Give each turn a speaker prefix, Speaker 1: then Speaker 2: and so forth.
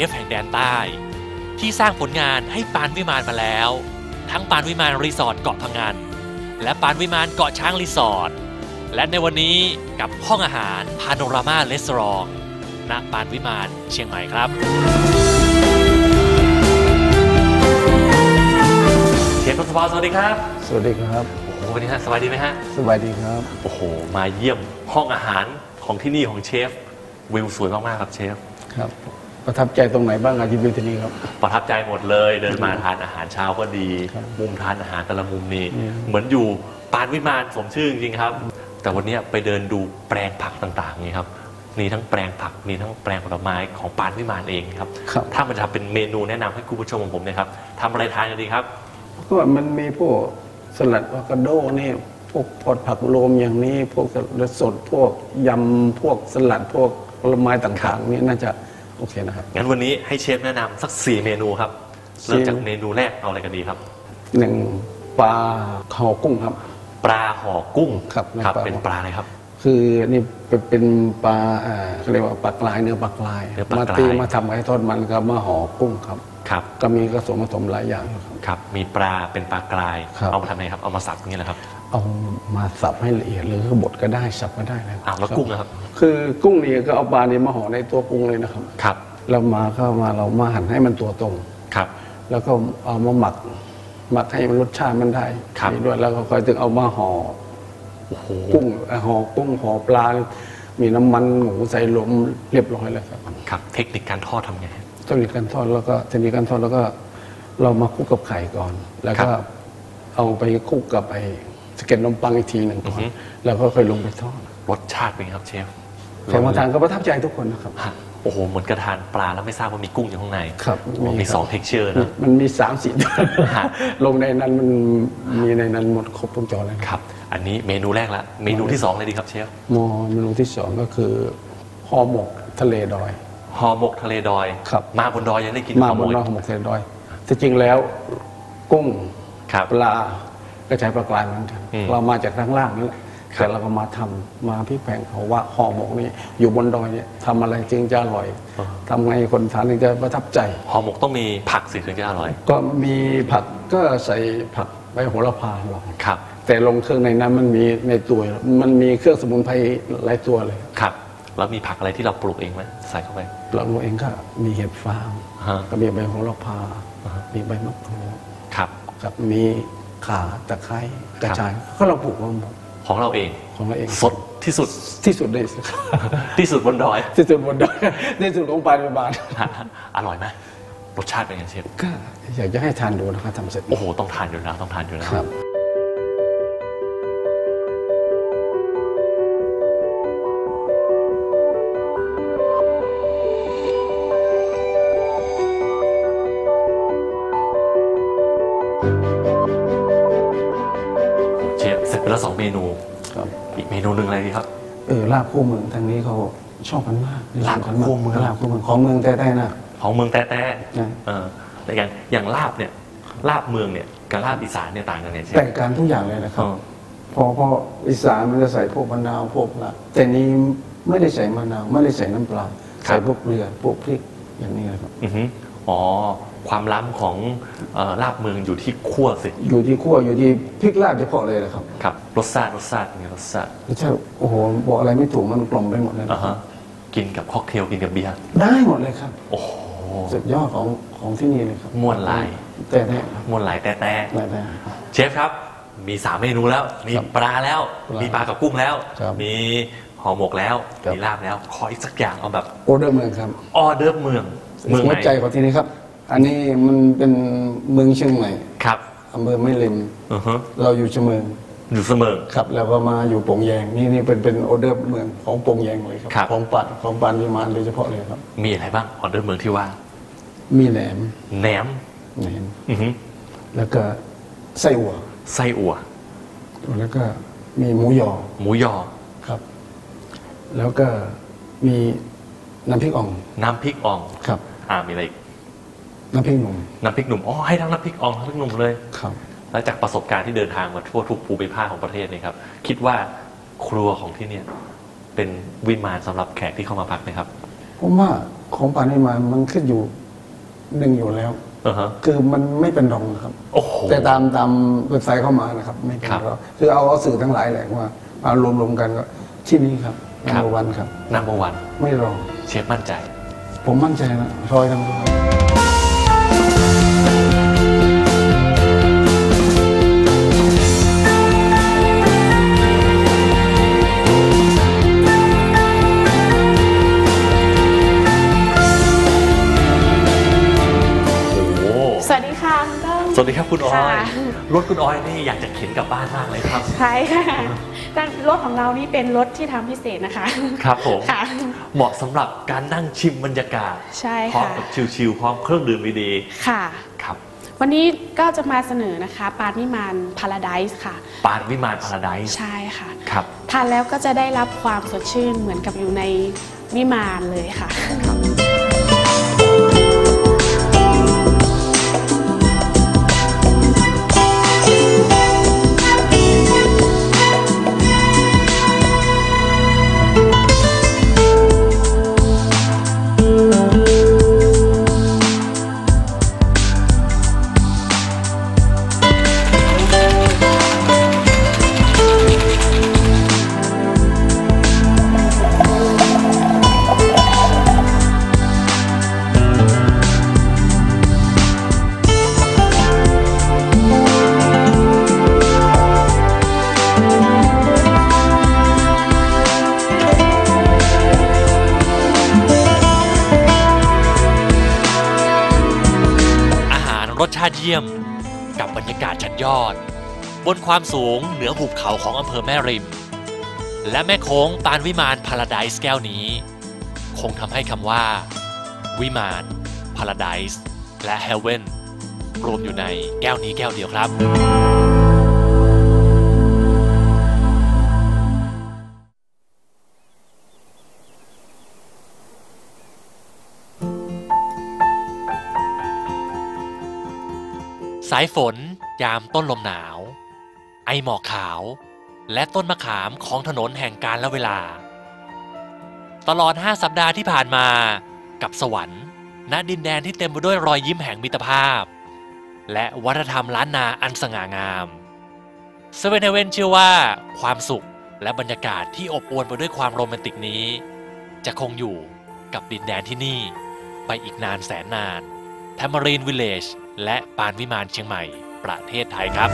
Speaker 1: เชฟแห่งแดนใต้ ที่สร้างผลงานให้ปานวิมานมาแล้ว ทั้งปานวิมานรีสอร์ทเกาะพังงานและปานวิมานเกาะช้างรีสอร์ทและในวันนี้กับห้องอาหารพาโนรามาเลสรองณปานวิมานเชียงใหม่ครับเชฟทศพรสวัสดีครับ
Speaker 2: สวัสดีครับ
Speaker 1: โอ้โหวันนี้ฮะสบายดีไหมฮะ
Speaker 2: สบายดีครับ
Speaker 1: โอ้โห มาเยี่ยมห้องอาหารของที่นี่ของเชฟวิวสวยมากๆครับเชฟ
Speaker 2: ครับ ประทับใจตรงไหนบ้างอาชีพที่นี่ครับ
Speaker 1: ประทับใจหมดเลย เดินมาทานอาหารเช้าก็ดี
Speaker 2: ครับ
Speaker 1: มุมทานอาหารแต่ละมุมนี่
Speaker 2: อืม
Speaker 1: เหมือนอยู่ปานวิมานสมชื่อจริงๆครับ แต่วันนี้ไปเดินดูแปลงผักต่างๆนี่ครับมีทั้งแปลงผักมีทั้งแปลงผลไม้ของปานวิมานเองครับ
Speaker 2: ครับ
Speaker 1: ถ้ามันจะเป็นเมนูแนะนำให้คุณผู้ชมของผมเนยครับทำอะไรทานกันดีครับ
Speaker 2: ก็มันมีพวกสลัดอะโวคาโดนี่พวกพอดผักโรมอย่างนี้ พวกสลัดสดพวกยำพวกสลัดพวกผลไม้ต่างๆนี่น่าจะ โอเคนะครับ
Speaker 1: งั้นวันนี้ให้เชฟแนะนำสัก 4 เมนูครับเริ่มจากเมนูแรกเอาอะไรกันดีครับ
Speaker 2: หนึ่งปลาห่อกุ้งครับ
Speaker 1: ปลาห่อกุ้ง
Speaker 2: ครับ
Speaker 1: ครับ
Speaker 2: ปลา
Speaker 1: เป็นปลาอะไรครับ
Speaker 2: คือนี่เป็นเป็นปลาอ่าเขาเรียกว่าปลากรายเนื้อปลากราย
Speaker 1: เนื้อปลากราย
Speaker 2: มาตีมาทำไอ้ทอดมันครับมาห่อกุ้งครับ
Speaker 1: ครับ
Speaker 2: ก็มีกระสมผสมหลายอย่างอยู่ครับ
Speaker 1: ครับ มีปลาเป็นปลากราย
Speaker 2: ครับ
Speaker 1: เอามาทำไงครับ เอามาสับอย่างนี้แหละครับ
Speaker 2: เอามาสับให้ละเอียดหรือบดก็ได้สับก็ได้นะ
Speaker 1: อ้าวแล้ว
Speaker 2: ครับ
Speaker 1: กุ้งนะครับ
Speaker 2: คือกุ้งนี่ก็เอาปลาเนี่ยมาห่อในตัวกุ้งเลยนะครับ
Speaker 1: ครับ
Speaker 2: แล้วมาเข้ามาเรามาหั่นให้มันตัวตรง
Speaker 1: ครับ
Speaker 2: แล้วก็เอามาหมักหมักให้มันรสชาติมันได้
Speaker 1: ครับ
Speaker 2: นี่ด้วยแล้วก็ค่อยถึงเอามาห่อ
Speaker 1: โอ้โห
Speaker 2: กุ้งเอ่อห่อกุ้งห่อปลา มีน้ำมันหมูใส่หลมเรียบร้อยแล้วครับ
Speaker 1: ครับ เทคนิคการทอดทำไง
Speaker 2: เทคนิคการทอดแล้วก็เทคนิคการทอดแล้วก็ เรามาคลุกกับไข่ก่อน แล้วก็
Speaker 1: ครับ
Speaker 2: เอาไปคลุกกับไอ้ สเก็ตนมปังอีกทีหนึ่งก่อ
Speaker 1: อือนฮึ
Speaker 2: แล้วก็ค่อยลงไปทอด
Speaker 1: รสชาติเป็นไงครับเชฟ
Speaker 2: ใครมาทานก็ประทับใจทุกคนนะครับ
Speaker 1: ฮะโอ้โห เหมือนกระทานปลาแล้วไม่ทราบว่ามีกุ้งอยู่ข้างใน
Speaker 2: ครับ
Speaker 1: โอ้โห
Speaker 2: มี
Speaker 1: มี
Speaker 2: ครับ
Speaker 1: สองเท็กเจอร์นะ
Speaker 2: มันมีสามสี่ตัว
Speaker 1: ฮะ
Speaker 2: ลงในนั้นมันมีในนั้นหมดครบวงจรเลย
Speaker 1: ครับ อันนี้เมนูแรกละเมนูที่สองเลยดีครับเชฟ
Speaker 2: มอเมนูที่สองก็คือห่อหมกทะเลดอย
Speaker 1: ห่อหมกทะเลดอย
Speaker 2: ครับ
Speaker 1: มาบนดอยยังได้กิน
Speaker 2: มา
Speaker 1: ห่อบหม
Speaker 2: น
Speaker 1: ก
Speaker 2: นอกห่อหมกทะเลดอยที่จริงแล้วกุ้ง
Speaker 1: ครับ
Speaker 2: ปลา ก็ใช้ปลากรายเหมือนกัน
Speaker 1: อืม
Speaker 2: เรามาจากทางล่างนี่แหละ
Speaker 1: ครับ
Speaker 2: แต่เราก็มาทำมาพี่แพงเขาว่าห่อหมกนี่อยู่บนดอยเนี่ยทำอะไรจึงจะอร่อยทำไงคนทานถึงจะประทับใจ
Speaker 1: ห่อหมกต้องมีผักสิถึงจะอร่อย
Speaker 2: ก็มีผักก็ใส่ผักใบโหระพาลง
Speaker 1: ครับ
Speaker 2: แต่ลงเครื่องในนั้นมันมีในตัวมันมีเครื่องสมุนไพรหลายตัวเลย
Speaker 1: ครับแล้วมีผักอะไรที่เราปลูกเองไหมใส่เข้าไป
Speaker 2: เราเองก็มีเห็ดฟาง
Speaker 1: ฮะ
Speaker 2: ก็มีใบโหระพา
Speaker 1: อ่าฮะ
Speaker 2: มีใบมะกรูด
Speaker 1: ครับ
Speaker 2: กับมี ข่าตะไคร้กระชายก็เราปลูกมาหมด
Speaker 1: ของเราเอง
Speaker 2: ของเราเอง
Speaker 1: สดที่สุด
Speaker 2: ที่สุดเลย
Speaker 1: ที่สุดบนดอย
Speaker 2: ที่สุดบนดอยที่สุดของปลายบาน
Speaker 1: อร่อยไหมรสชาติเป็นไงเชฟ
Speaker 2: ก็อยากจะให้ทานดูนะครับทำเสร็จ
Speaker 1: โอ้โหต้องทานอยู่แล้วต้องทานอยู่แล้ว
Speaker 2: ครับ
Speaker 1: สร็จไปแล้วสองเมนู
Speaker 2: ครับ
Speaker 1: อีกเมนูหนึ่งอะไรดีครับ
Speaker 2: เออลาบคู่เมืองทางนี้เขาชอบกันมาก
Speaker 1: ลาบคู่เมือง
Speaker 2: ลาบคู่เมืองของเมืองแต่ได้นะ
Speaker 1: ของเมืองแต่แต่
Speaker 2: ใช่
Speaker 1: เออแต่อย่างอย่างลาบเนี่ยลาบเมืองเนี่ยกับลาบอีสานเนี่ยต่างกันเนี่ยเชฟ
Speaker 2: แต่งการทุกอย่างเลยนะครับ
Speaker 1: เออ
Speaker 2: พอพออีสานมันจะใส่พวกมะนาวพวกละแต่นี้ไม่ได้ใส่มะนาวไม่ได้ใส่น้ำปลาใส่พวกเกลือพวกพริกอย่างนี้นะครับ
Speaker 1: อือหืออ๋อ ความล้ำของเอ่อลาบเมืองอยู่ที่ขั้วสิ
Speaker 2: อยู่ที่ขั้วอยู่ที่พริกลาบเฉพาะเลยนะครับ
Speaker 1: ครับรสชาติรสชาติเป็นไงรสชาติ
Speaker 2: ไม่ใช่โอ้โหบอกอะไรไม่ถูกมันกลมไปหมดเลย
Speaker 1: อ่า
Speaker 2: นะครั
Speaker 1: ฮะ
Speaker 2: บ
Speaker 1: กินกับค็อกเทลกินกับเบียร์
Speaker 2: ได้หมดเลยครับ
Speaker 1: โอ้โห
Speaker 2: สุดยอดของของที่นี่เลยครับ
Speaker 1: ม่วนหลาย
Speaker 2: แต่แน่ครับ
Speaker 1: มวนหลายแต่แต่
Speaker 2: แต่แน่
Speaker 1: เชฟครับ มีสามเมนูแล้วมี
Speaker 2: ครับ
Speaker 1: ปลาแล้ว
Speaker 2: ปลามี
Speaker 1: มีปลากับกุ้งแล้ว
Speaker 2: ครับ
Speaker 1: มีห่อหมกแล้ว
Speaker 2: ครับ
Speaker 1: มีลาบแล้วขออีกสักอย่างเอาแบบ
Speaker 2: โอเดอร์เมืองครับ
Speaker 1: ออเดิร์ฟเมืองเมือง
Speaker 2: หั
Speaker 1: ไห
Speaker 2: วนใจของที่นี่ครับ อันนี้มันเป็นเมืองเชียงใหม่
Speaker 1: ครับ
Speaker 2: อำเภอไม่ริม
Speaker 1: อือฮึ
Speaker 2: เราอยู่เชียงเมือง
Speaker 1: อยู่เสมอ
Speaker 2: ครับ แล้วก็มาอยู่โป่งแยงนี่นี่เป็นเป็นโอเดอร์เมืองของโป่งแยงเลยครับ
Speaker 1: ครับ
Speaker 2: ของปัดของปานวิมานโดยเฉพาะเลยครับ
Speaker 1: มีอะไรบ้างออเดิร์ฟเมืองที่ว่า
Speaker 2: มีแหนม
Speaker 1: แหนม
Speaker 2: แหนม
Speaker 1: อือฮึ
Speaker 2: แล้วก็ไส้อั่ว
Speaker 1: ไส้อั่ว
Speaker 2: แล้วก็มีหมูยอ
Speaker 1: หมูยอ
Speaker 2: ครับ แล้วก็มีน้ำพริกอ่อง
Speaker 1: น้ำพริกอ่อง
Speaker 2: ครับ
Speaker 1: อ่ามีอะไรอีก
Speaker 2: น้ำพริกหนุ่ม
Speaker 1: น้ำพริกหนุ่มอ๋อให้ทั้งน้ำพริกอ่องทั้งน้ำพริกหนุ่มเลย
Speaker 2: ครับ
Speaker 1: แล้วจากประสบการณ์ที่เดินทางมาทั่วทุกภูมิภาคของประเทศเนี่ยครับ คิดว่าครัวของที่เนี่ยเป็นวิมานสำหรับแขกที่เข้ามาพักไหมครับ
Speaker 2: ผมว่าของปานวิมานมันขึ้นอยู่หนึ่งอยู่แล้ว
Speaker 1: อ่าฮะ
Speaker 2: คือมันไม่เป็นรองนะครับ
Speaker 1: โอ้โห
Speaker 2: แต่ตามตามเว็บไซต์เข้ามานะครับ ไม่เป็น
Speaker 1: ครับ
Speaker 2: รองคือเอาเอาสื่อทั้งหลายแหละว่ามารวมรวมๆกันก็ที่นี่ครับ
Speaker 1: ครั
Speaker 2: นั
Speaker 1: บ
Speaker 2: มวันครับ
Speaker 1: นัมเบอร์วัน
Speaker 2: ไม่รอง
Speaker 1: เชฟมั่นใจ
Speaker 2: ผมมั่นใจนะร้อยทั้งร้อย
Speaker 3: สวัสดีค
Speaker 1: รับคุณออย
Speaker 3: ค่ะ
Speaker 1: รถคุณออยนี่อยากจะเข็นกลับบ้านมากเลยครับ
Speaker 3: ใช่ค่ะแต่รถของเรานี่เป็นรถที่ทำพิเศษนะคะ
Speaker 1: ครับผม
Speaker 3: ค่ะ
Speaker 1: เหมาะสำหรับการนั่งชิมบรรยากาศ
Speaker 3: ใช่
Speaker 1: พร้อม
Speaker 3: ค่ะ
Speaker 1: กับชิลๆพร้อมเครื่องดื่มดี
Speaker 3: ค่ะ
Speaker 1: ๆครับ
Speaker 3: วันนี้ก็จะมาเสนอนะคะ ปานิมานพาราไดส์ค่ะ
Speaker 1: ปานวิมานพาราไดซ์
Speaker 3: ใช่ค่ะ
Speaker 1: ครับ
Speaker 3: ทานแล้วก็จะได้รับความสดชื่นเหมือนกับอยู่ในวิมานเลยค่ะ
Speaker 1: รสชาติเยี่ยม กับบรรยากาศชั้นยอด บนความสูงเหนือหุบเขาของอำเภอแม่ริม และแม่โค้งปานวิมานพาราไดส์แก้วนี้ คงทำให้คำว่า วิมานพาราไดส์และเฮเวนรวมอยู่ในแก้วนี้แก้วเดียวครับ สายฝนยามต้นลมหนาว ไอหมอกขาว และต้นมะขามของถนนแห่งการและเวลา ตลอด 5 สัปดาห์ที่ผ่านมากับสวรรค์ณดินแดนที่เต็มไปด้วยรอยยิ้มแห่งมิตรภาพ และวัฒนธรรมล้านนาอันสง่างามเซเว่นเวนเชื่อว่าความสุขและบรรยากาศที่อบอวลไปด้วยความโรแมนติกนี้ จะคงอยู่กับดินแดนที่นี่ ไปอีกนานแสนนานแทมารีนวิลเลจ และปานวิมานเชียงใหม่ ประเทศไทยครับ